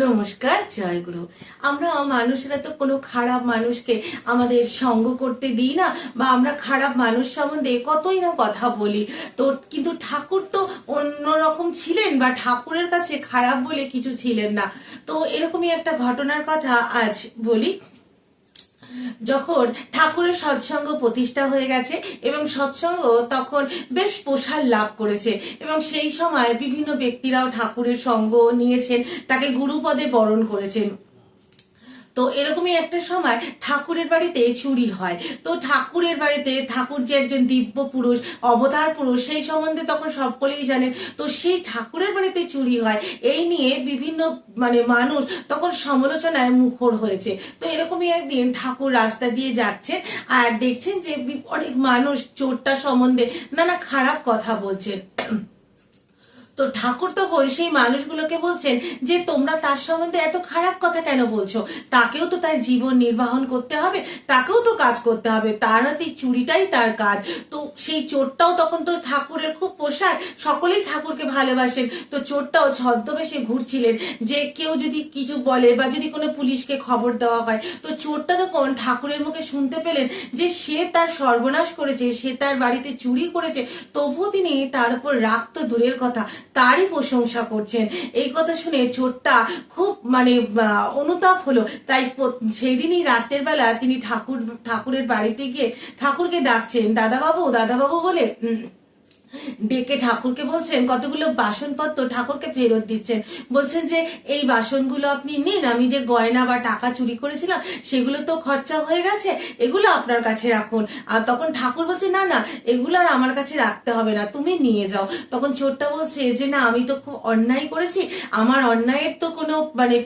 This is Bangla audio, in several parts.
নমস্কার জয়গুরু আমরা মানুষরা তো কোনো খারাপ মানুষকে আমাদের সঙ্গ করতে দিই না, বা আমরা খারাপ মানুষ সম্বন্ধে কতই না কথা বলি। তো কিন্তু ঠাকুর তো অন্যরকম ছিলেন, বা ঠাকুরের কাছে খারাপ বলে কিছু ছিলেন না। তো এরকমই একটা ঘটনার কথা আজ বলি। যখন ঠাকুরের সৎসঙ্গ প্রতিষ্ঠা হয়ে গেছে এবং সৎসঙ্গ তখন বেশ প্রসার লাভ করেছে এবং সেই সময় বিভিন্ন ব্যক্তিরাও ঠাকুরের সঙ্গ নিয়েছেন, তাকে গুরুপদে বরণ করেছেন। তো এরকমই একটা সময় ঠাকুরের বাড়িতে চুরি হয়। তো ঠাকুরের বাড়িতে ঠাকুর যে একজন দিব্য পুরুষ, অবতার পুরুষ, সেই সম্বন্ধে তখন সকলেই জানেন। তো সেই ঠাকুরের বাড়িতে চুরি হয়, এই নিয়ে বিভিন্ন মানে মানুষ তখন সমালোচনায় মুখর হয়েছে। তো এরকমই একদিন ঠাকুর রাস্তা দিয়ে যাচ্ছে আর দেখছেন যে অনেক মানুষ চোরটা সম্বন্ধে নানা খারাপ কথা বলছেন। তো ঠাকুর তখন সেই মানুষগুলোকে বলছেন যে তোমরা তার সম্বন্ধে এত খারাপ কথা কেন বলছো? তাকেও তো তার জীবন নির্বাহন করতে হবে, তাকেও তো কাজ করতে হবে, তার হাতে চুরিটাই তার কাজ। তো সেই চোরটাও তখন তো ঠাকুরের খুব পোষার সকলেই ঠাকুরকে ভালোবাসেন। তো চোরটাও ছদ্মবেশে ঘুরছিলেন যে কেউ যদি কিছু বলে বা যদি কোনো পুলিশকে খবর দেওয়া হয়, তো চোরটা তখন ঠাকুরের মুখে শুনতে পেলেন যে সে তার সর্বনাশ করেছে, সে তার বাড়িতে চুরি করেছে, তবুও তিনি তার উপর রাগ তো দূরের কথা। তারই প্রশংসা করছেন। এই কথা শুনে চোরটা খুব মানে অনুতাপ হলো। তাই সেই দিনই রাতের বেলা তিনি ঠাকুর, ঠাকুরের বাড়িতে গিয়ে ঠাকুরকে ডাকছেন। দাদাবাবু দাদাবাবু বলে ডেকে ঠাকুরকে বলছেন, কতগুলো বাসনপত্র ঠাকুরকে ফেরত দিচ্ছেন। বলছেন যে, এই বাসনগুলো আপনি নিন, আমি যে গয়না বা টাকা চুরি করেছিলাম, সেগুলো তো খরচা হয়ে গেছে, এগুলো আপনার কাছে রাখুন। আর তখন ঠাকুর বলছে, না না, এগুলো আর আমার কাছে রাখতে হবে না, তুমি নিয়ে যাও। তখন চোরটা বলছে, যে না, আমি তো খুব অন্যায় করেছি, আমার অন্যায়ের তো কোনো মানে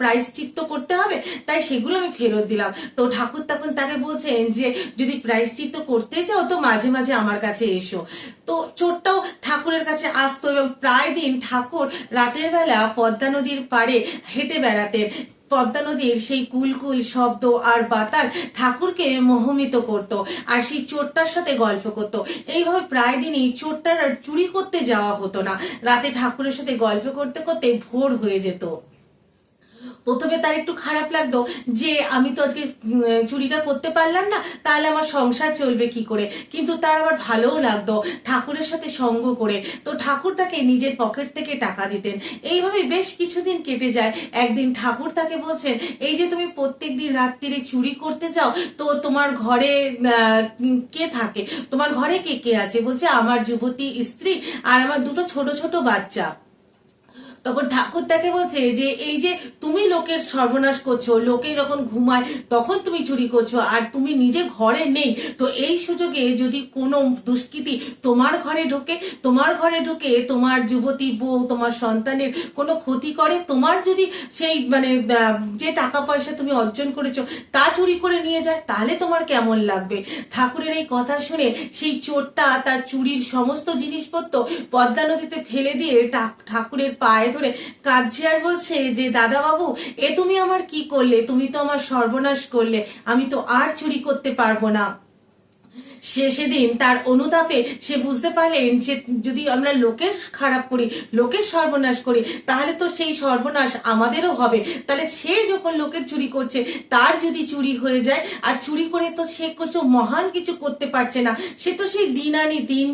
প্রায়শ্চিত্ত করতে হবে, তাই সেগুলো আমি ফেরত দিলাম। তো ঠাকুর তখন তাকে বলছেন যে, যদি প্রায়শ্চিত্ত করতে চাও, তো মাঝে মাঝে আমার কাছে এসো। তো চোরটাও ঠাকুরের কাছে আসতো এবং প্রায় দিন ঠাকুর রাতের বেলা পদ্মা নদীর পাড়ে হেঁটে বেড়াতেন। পদ্মা নদীর সেই কুলকুল শব্দ আর বাতাস ঠাকুরকে মোহমিত করত আর সেই চোরটার সাথে গল্প করত। এইভাবে প্রায় দিনই চোরটার চুরি করতে যাওয়া হতো না। রাতে ঠাকুরের সাথে গল্প করতে করতে ভোর হয়ে যেত। প্রথমে তার একটু খারাপ লাগতো যে, আমি তো আজকে চুরিটা করতে পারলাম না, তাহলে আমার সংসার চলবে কি করে? কিন্তু তার আবার ভালোও লাগতো ঠাকুরের সাথে সঙ্গ করে। তো ঠাকুর তাকে নিজের পকেট থেকে টাকা দিতেন। এইভাবে বেশ কিছুদিন কেটে যায়। একদিন ঠাকুর তাকে বলছেন, এই যে তুমি প্রত্যেক দিন রাত্রিরে চুরি করতে যাও, তো তোমার ঘরে কে থাকে? তোমার ঘরে কে কে আছে? বলছে, আমার যুবতী স্ত্রী আর আমার দুটো ছোট ছোট বাচ্চা। তখন ঠাকুর তাকে বলছে যে, এই যে তুমি লোকের সর্বনাশ করছ লোকে যখন ঘুমায় তখন তুমি চুরি করছ আর তুমি নিজে ঘরে নেই। তো এই সুযোগে যদি কোনো দুষ্কৃতি তোমার ঘরে ঢোকে, তোমার ঘরে ঢোকে, তোমার যুবতী বউ, তোমার সন্তানের কোনো ক্ষতি করে, তোমার যদি সেই মানে যে টাকা পয়সা তুমি অর্জন করেছ তা চুরি করে নিয়ে যায়, তাহলে তোমার কেমন লাগবে? ঠাকুরের এই কথা শুনে সেই চোরটা তার চুরির সমস্ত জিনিসপত্র পদ্মা নদীতে ফেলে দিয়ে ঠাকুরের পায়ে ধরে আর বলছে যে দাদা বাবু এ তুমি আমার কি করলে? তুমি তো আমার সর্বনাশ করলে। আমি তো আর চুরি করতে পারব না। সে সেদিন তার অনুতাপে সে বুঝতে পারলেন যে যদি আমরা লোকের খারাপ করি, লোকের সর্বনাশ করি, তাহলে তো সেই সর্বনাশ আমাদেরও হবে। তাহলে সে যখন লোকের চুরি করছে, তার যদি চুরি হয়ে যায়, আর চুরি করে তো সে কিছু মহান কিছু করতে পারছে না, সে তো সেই দিন আনি দিন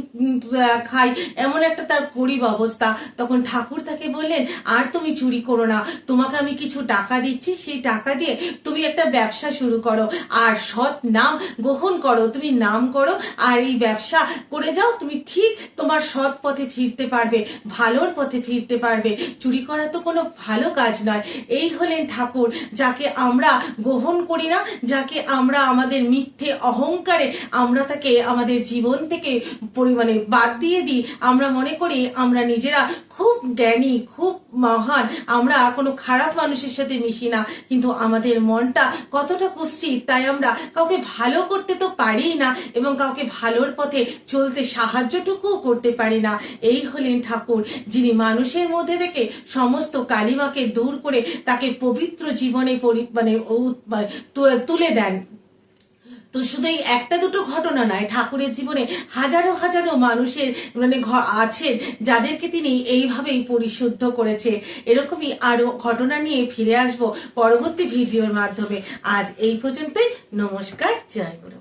খায়। এমন একটা তার গরিব অবস্থা। তখন ঠাকুর তাকে বললেন, আর তুমি চুরি করো না। তোমাকে আমি কিছু টাকা দিচ্ছি। সেই টাকা দিয়ে তুমি একটা ব্যবসা শুরু করো। আর সৎ নাম গ্রহণ করো। তুমি নাম করো আর এই ব্যবসা করে যাও, তুমি ঠিক তোমার সৎ পথে ফিরতে পারবে, ভালোর পথে ফিরতে পারবে। চুরি করা তো কোনো ভালো কাজ নয়। এই হলেন ঠাকুর, যাকে আমরা গ্রহণ করি না, যাকে আমরা আমাদের মিথ্যে অহংকারে আমরা তাকে আমাদের জীবন থেকে পরিমাণে বাদ দিয়ে দিই। আমরা মনে করি আমরা নিজেরা খুব জ্ঞানী, খুব মহান, আমরা কোনো খারাপ মানুষের সাথে মিশি না। কিন্তু আমাদের মনটা কতটা কুৎসিত, তাই আমরা কাউকে ভালো করতে তো পারি না। এবং কাউকে ভালোর পথে চলতে সাহায্যটুকুও করতে পারি না। এই হলেন ঠাকুর, যিনি মানুষের মধ্যে থেকে সমস্ত কালিমাকে দূর করে তাকে পবিত্র জীবনে মানে মানে তুলে দেন। তো শুধু এই একটা দুটো ঘটনা নয়, ঠাকুরের জীবনে হাজারো হাজারো মানুষের মানে আছেন যাদেরকে তিনি এইভাবেই পরিশুদ্ধ করেছে। এরকমই আরও ঘটনা নিয়ে ফিরে আসব পরবর্তী ভিডিওর মাধ্যমে। আজ এই পর্যন্তই। নমস্কার, জয় গুরু।